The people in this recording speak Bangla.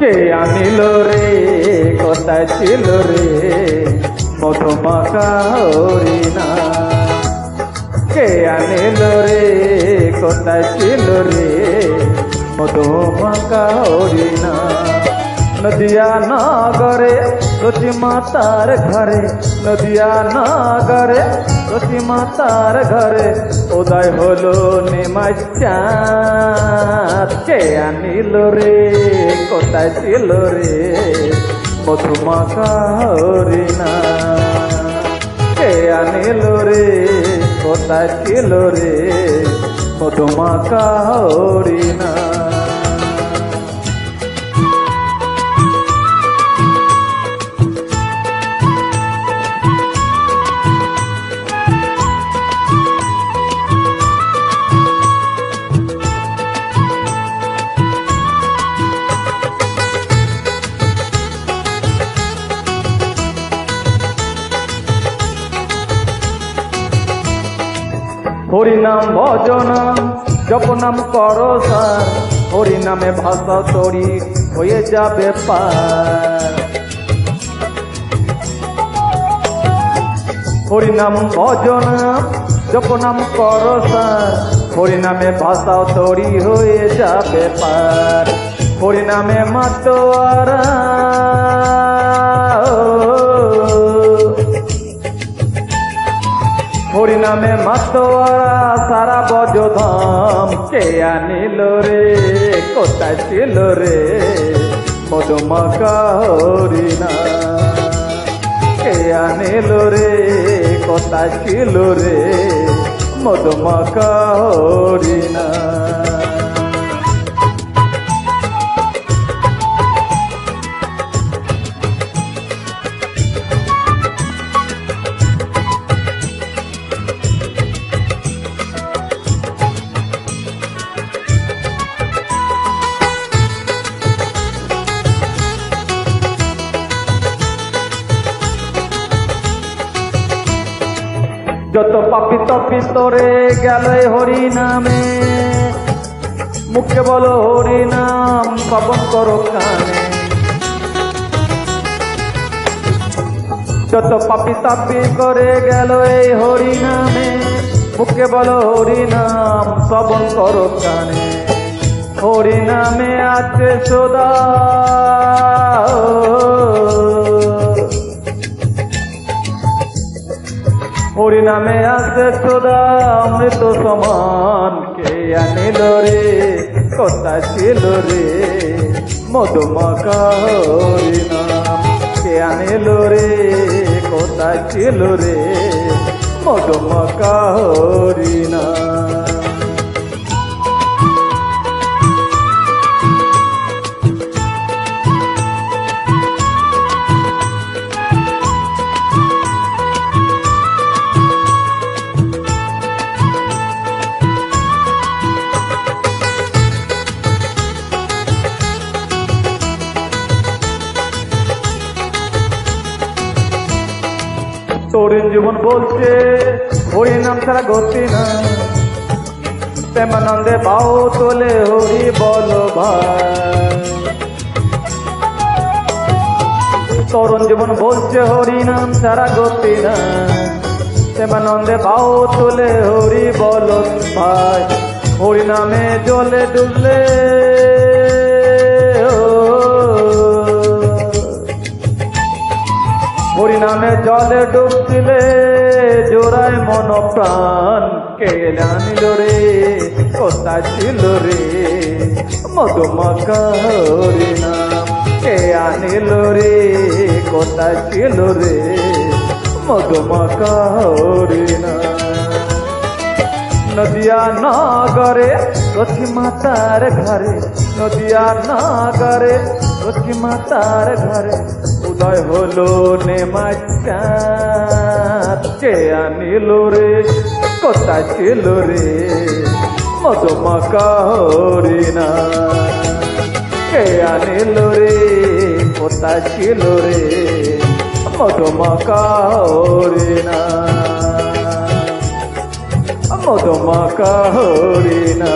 কে আনিল রে? কোথায় ছিল রে? মধুমাখা হরিণা। কে আনিল রে? কোথায় ছিল রে? মধুমাখা হরিণা। নদিয়া নাগরে সতী মাতার ঘরে, নদিয়া নাগরে সতী মাতার ঘরে, উদয় হলো নেমাজ চাঁদ। কে আনিল রে, কোথায় ছিল রে মধুমাখা হরিণা কে আনিল রে, কোথায় ছিল রে মধুমাখা হরিণা হরিনাম ভজনাম জপনাম করো সার হরিনামে ভাষা তরি হয়ে যাবে পার। হরিনাম ভজনাম জপনাম করো সার হরিনামে ভাষা তরি হয়ে যাবে পার। হরিনামে মাতোয়ারা মাতোয়ারা সারা বজধাম কে আনিল রে? কোথায় ছিল রে? মধুমাখা হরিনা কে আনিল রে? কোথায় ছিল রে? মধুমাখা হরিনা যত পাপি তপি তোরে গেল হরি নামে মুখে বলো হরি নাম পাবন করো কানে। যত পাপি তাপি করে গেল এই হরি নামে মুখে বলো হরি নাম শ্রবণ করো কানে। হরি নামে আছে সদা। নামে আছে তোরা অমৃত সমান। কে আনিল রে? কথা ছিল রে। মধুমাখা হরি নাম। কে আনিল রে? কথা ছিল রে। মধুমাখা হরি তরুণ জীবন বলছে, হরি নাম ছাড়া গতি না। প্রেমানন্দে বাউ তোলে হরি বল ভাই তরুণ জীবন বলছে, হরি নাম ছাড়া গতি না। প্রেমানন্দে বাউ তোলে হরি বল ভাই হরি নামে জলে ডুবলে হরিনামে জলে ডুবছিলে জোড়ায় মন প্রাণ কে জানিল রে? কোথায় ছিল রে? মধুমাখা হরিনাম কে আনিল রে? কোথায় ছিল রে? মধুমাখা হরিনাম নদিয়া নাগরে লক্ষ্মী মাতার ঘরে, নদিয়া নাগরে লক্ষ্মী মাতার ঘরে উদয় হলো নেমাচাঁদ কে আনিল রে? কোথায় ছিল রে? মধুমাকা হরিনা কে আনিল রে? কোথায় ছিল রে? মধুমাকা হরিনা মধুমাকা মধুমাকা